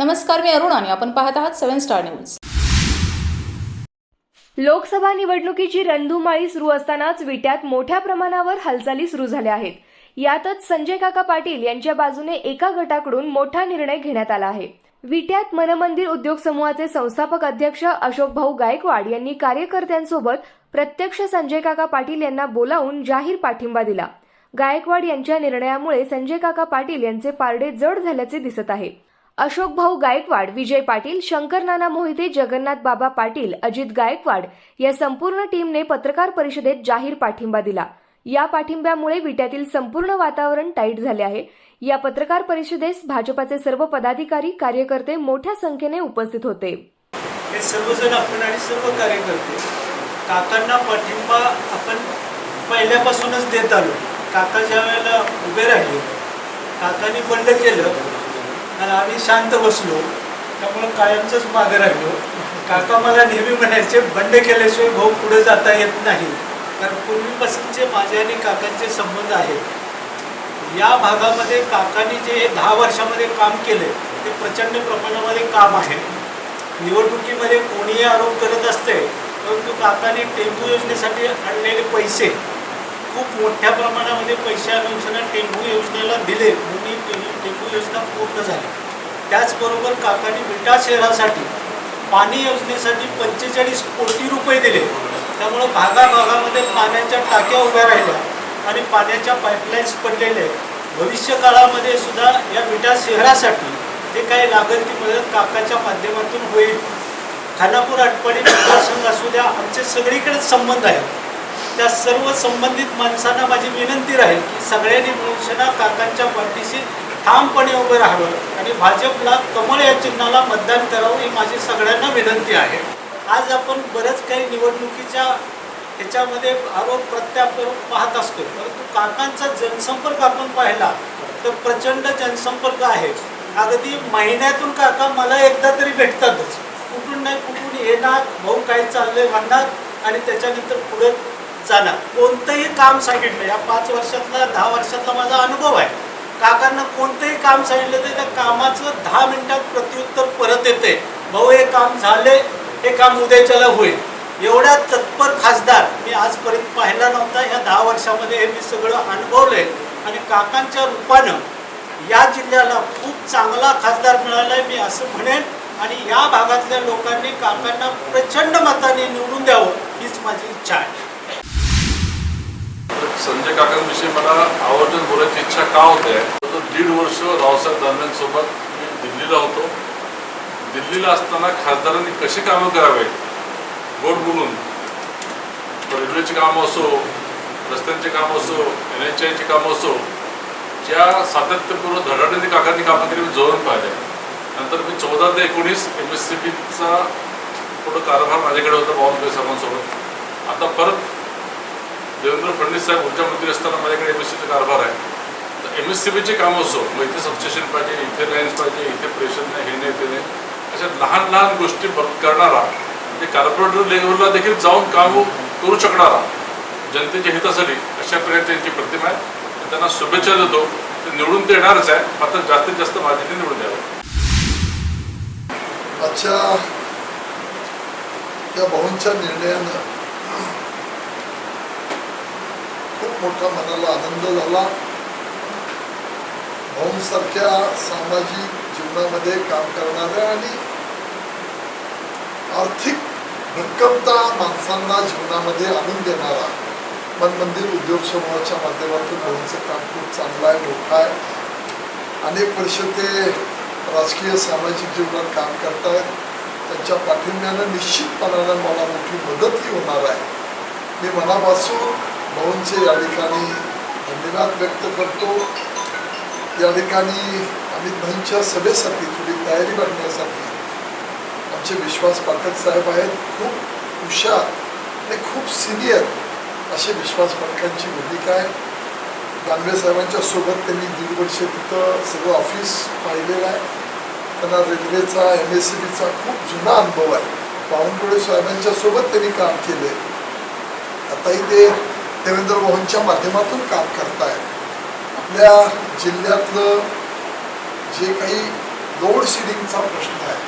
नमस्कार मी अरुण आणि आपण पाहत आहात सेव्हन स्टार न्यूज. लोकसभा निवडणुकीची रणधुमाळी सुरू असतानाच विट्यात मोठ्या प्रमाणावर हालचाली सुरू झाल्या आहेत. यातच संजय काका पाटील यांच्या बाजूने एका गटाकडून मोठा निर्णय घेण्यात आला आहे. विट्यात मनमंदिर उद्योग समूहाचे संस्थापक अध्यक्ष अशोक भाऊ गायकवाड यांनी कार्यकर्त्यांसोबत प्रत्यक्ष संजय काका पाटील यांना बोलावून जाहीर पाठिंबा दिला. गायकवाड यांच्या निर्णयामुळे संजय काका पाटील यांचे पारडे जड झाल्याचे दिसत आहे. अशोक भाऊ गायकवाड विजय पाटील शंकर नाना मोहिते जगन्नाथ बाबा पाटील अजित गायकवाड या संपूर्ण टीमने पत्रकार परिषदेत जाहीर पाठिंबा दिला. या पाठिंब्यामुळे विट्यातील संपूर्ण वातावरण टाईट झाले आहे. या पत्रकार परिषदेस भाजपाचे सर्व पदाधिकारी कार्यकर्ते मोठ्या संख्येने उपस्थित होते. हे सर्वजण आपण आणि सर्व कार्यकर्ते काकांना पाठिंबा आपण पहिल्यापासूनच देत आलो. काका ज्या वेळेला उभे राहिले काकांनी बंड केलं आणि आम्ही शांत बसलो. त्यामुळं कायमचंच मागे राहिलो. काका मला नेहमी म्हणायचे बंड केल्याशिवाय भाऊ पुढे जाता येत नाही. कारण पूर्वीपासूनचे माझे आणि काकांचे संबंध आहेत. या भागामध्ये काकांनी जे हे दहा वर्षामध्ये काम केले ते प्रचंड प्रमाणामध्ये काम आहे. निवडणुकीमध्ये कोणीही आरोप करत असते परंतु काकाने टेंबू योजनेसाठी आणलेले पैसे खूप मोठ्या प्रमाणामध्ये पैसे आणून टेंबू योजनेला दिले. योजना पूर्ण झाली. त्याचबरोबर काकाने विटा शहरासाठी पाणी योजनेसाठी पंचेचाळीस कोटी रुपये दिले. त्यामुळं भागाभागामध्ये पाण्याच्या टाक्या उभ्या राहिल्या आणि पाण्याच्या पाईपलाईन्स पडलेल्या आहेत. भविष्य काळामध्ये सुद्धा या विटा शहरासाठी जे काही लागेल ती मदत काकाच्या माध्यमातून होईल. खानापूर आटपाडी मतदारसंघ असू द्या आमचे सगळीकडेच संबंध आहेत. त्या सर्व संबंधित माणसांना माझी विनंती राहील की सगळ्यांनी मिळून काकांच्या पाठीशी ठामपणे उभं राहावं. आणि भाजपला कमळ या चिन्हाला मतदान करावं ही माझी सगळ्यांना विनंती आहे. आज आपण बरंच काही निवडणुकीच्या ह्याच्यामध्ये आरोप प्रत्यारोप पाहत असतो. परंतु काकांचा जनसंपर्क आपण पाहिला तर प्रचंड जनसंपर्क आहे. अगदी महिन्यातून काका मला एकदा तरी भेटतातच. कुठून नाही कुठून येणार भाऊ काय चाललंय म्हणणार आणि त्याच्यानंतर पुढे जाणार. कोणतंही काम सांगितलं या पाच वर्षातला दहा वर्षातला माझा अनुभव आहे. काकांना कोणतंही काम सांगितलं तर त्या कामाचं दहा मिनिटात प्रत्युत्तर परत येते भाऊ हे काम झाले हे काम उद्याच्याला होईल. एवढ्या तत्पर खासदार मी आजपर्यंत पाहिला नव्हता. ह्या दहा वर्षामध्ये हे मी सगळं अनुभवलंय. आणि काकांच्या रूपानं या जिल्ह्याला खूप चांगला खासदार मिळाला आहे मी असं म्हणेन. आणि या भागातल्या लोकांनी काकांना प्रचंड मताने निवडून द्यावं हीच माझी इच्छा आहे. संजय काकांविषयी मला आवर्जून बोलायची इच्छा का होते? तो दीड वर्ष रावसाहेब दानवेंसोबत मी दिल्लीला होतो. दिल्लीला असताना खासदारांनी कशी कामं करावे? गोड बोलून. रेल्वेची कामं असो रस्त्यांचे कामं असो एन एच आयची कामं असो ज्या सातत्यपूर्व धडाडीने काकांनी कामं केली मी जवळून पाहिले नंतर मी चौदा ते एकोणीस एम एस सी बीचा पुढं कारभार माझ्याकडे होता बावनकुळे साहेबांसोबत आता परत देवेंद्र फडणवीस साहेब ऊर्जामंत्री असताना माझ्याकडे एम एस सीचा कारभार आहे. तर एम एस सी बीचे कामं असो मग इथे सबस्टेशन पाहिजे इथे लाईन्स पाहिजे इथे प्रेशर नाही हे नाही ते नाही. अशा लहान लहान गोष्टी बघ करणारा म्हणजे कार्पोरेटर लेवलला देखील जाऊन काम करू शकणारा जनतेच्या हितासाठी अशा प्रकारे त्यांची प्रतिमा आहे. त्यांना शुभेच्छा देतो. ते निवडून ते येणारच आहे. मात्र जास्तीत जास्त माझ्याने निवडून द्यावं. आजच्या या भाऊंच्या निर्णयानं खूप मोठा मनाला आनंद झाला. भाऊंसारख्या सामाजिक जीवनामध्ये काम करणाऱ्या आणि आर्थिक भक्कमता माणसांना जीवनामध्ये आणून देणारा मन मंदिर उद्योग समूहाच्या माध्यमातून भाऊंचं काम खूप चांगलं आहे मोठं आहे. अनेक वर्ष ते राजकीय सामाजिक जीवनात काम करतायत त्यांच्या पाठिंब्यानं निश्चितपणानं मला मोठी मदतही होणार आहे. मी मनापासून भाऊंचे या ठिकाणी धन्यवाद व्यक्त करतो. या ठिकाणी अमित भाईंच्या सभेसाठी थोडी तयारी बघण्यासाठी आमचे विश्वास पाठक साहेब आहेत. खूप हुशार आणि खूप सिनियर असे विश्वास पाठकांची भूमिका आहे. दानवे साहेबांच्या सोबत त्यांनी दीड वर्ष तिथं सगळं ऑफिस पाहिलेलं आहे. त्यांना रेल्वेचा एम एस सी बीचा खूप जुना अनुभव आहे. बावनकुळे साहेबांच्या सोबत त्यांनी काम केले आताही ते देवेंद्र मोहनच्या माध्यमातून काम करतायत आपल्या जिल्ह्यातलं जे काही लोड शेडिंगचा प्रश्न आहे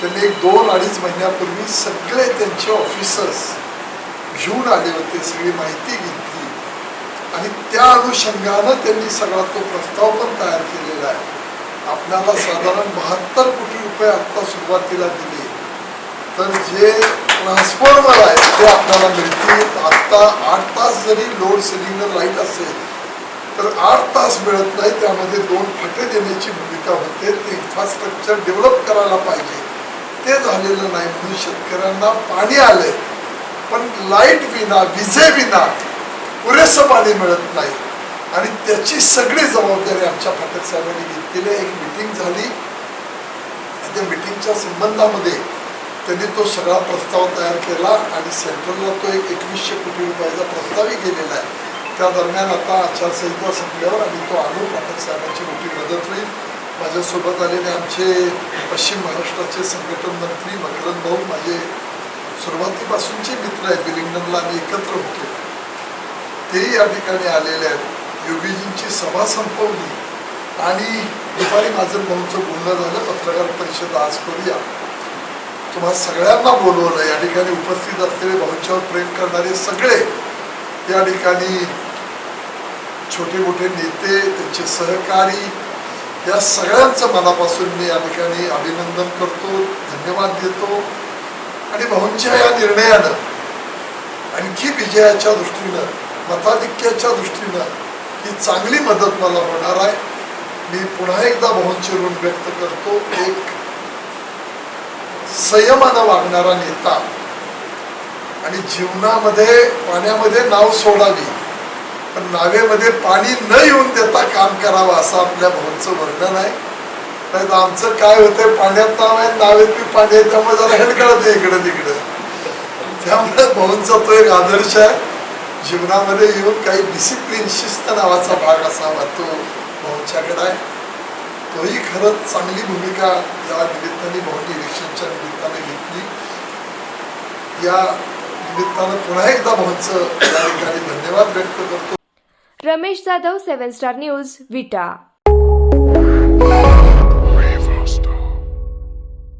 त्यांनी एक दोन अडीच महिन्यापूर्वी सगळे त्यांचे ऑफिसर्स घेऊन आले होते सगळी माहिती घेतली. आणि त्या अनुषंगानं त्यांनी सगळा तो प्रस्ताव पण तयार केलेला आहे. आपल्याला साधारण बहात्तर कोटी रुपये आत्ता सुरुवातीला दिले. तर जे ट्रान्सफॉर्मर आहे ते आपल्याला मिळतील. आत्ता आठ तास जरी लोड शेडिंगनं लाइट असेल तर आठ तास मिळत नाही. त्यामध्ये दोन फाटे देण्याची भूमिका होते. ते इन्फ्रास्ट्रक्चर डेव्हलप करायला पाहिजे. ते झालेलं नाही म्हणून शेतकऱ्यांना पाणी आलंय. पण लाइट विना विजेविना पुरेसं पाणी मिळत नाही. आणि त्याची सगळी जबाबदारी आमच्या फाटक साहेबांनी घेतलेली एक मिटिंग झाली. त्या मिटिंगच्या संबंधामध्ये त्यांनी तो सगळा प्रस्ताव तयार केला आणि सेंट्रलला तो एक एकवीसशे कोटी रुपयाचा प्रस्तावही गेलेला आहे. त्या दरम्यान आता आचारसंहिता संपल्यावर आम्ही तो आणू पाठक साहेबांची मोठी मदत होईल. माझ्यासोबत आलेले आमचे पश्चिम महाराष्ट्राचे संघटन मंत्री मकरंद भाऊ माझे सुरुवातीपासूनचे मित्र आहेत. विलिंग्डनला आम्ही एकत्र होतो. तेही या ठिकाणी आलेले आहेत. योगीजींची सभा संपवली आणि दुपारी माझं भाऊचं बोलणं झालं. पत्रकार परिषद आज करूया. तुम्हा सगळ्यांना बोलवलं. या ठिकाणी उपस्थित असलेले भाऊंच्यावर प्रेम करणारे सगळे या ठिकाणी छोटे मोठे नेते त्यांचे सहकारी या सगळ्यांचं मनापासून मी या ठिकाणी अभिनंदन करतो धन्यवाद देतो. आणि भाऊंच्या या निर्णयानं आणखी विजयाच्या दृष्टीनं मताधिक्याच्या दृष्टीनं ही चांगली मदत मला होणार आहे. मी पुन्हा एकदा भाऊंचे ऋण व्यक्त करतो. एक संयमानं वागणारा नेता. आणि जीवनामध्ये पाण्यामध्ये नाव सोडावी. पण नावेमध्ये पाणी न येऊन देता काम करावं असं आपल्या भाऊंचं वर्णन आहे. नाही तर आमचं काय होतंय पाण्यात नाव आहे नावेत मी पाणी आहे त्यामुळे जरा हेडकळते इकडं तिकडं. त्यामुळे भाऊंचा तो एक आदर्श आहे. जीवनामध्ये येऊन काही डिसिप्लिन शिस्त नावाचा भाग असावा तो भाऊंच्याकडे आहे. तोही खरंच चांगली भूमिका या निमित्ताने भाऊंनी इलेक्शनच्या निमित्ताने घेतली या निमित्तानं पुन्हा एकदा भाऊंचं या ठिकाणी धन्यवाद व्यक्त करतो. Ramesh Jadhav seven star news Vita.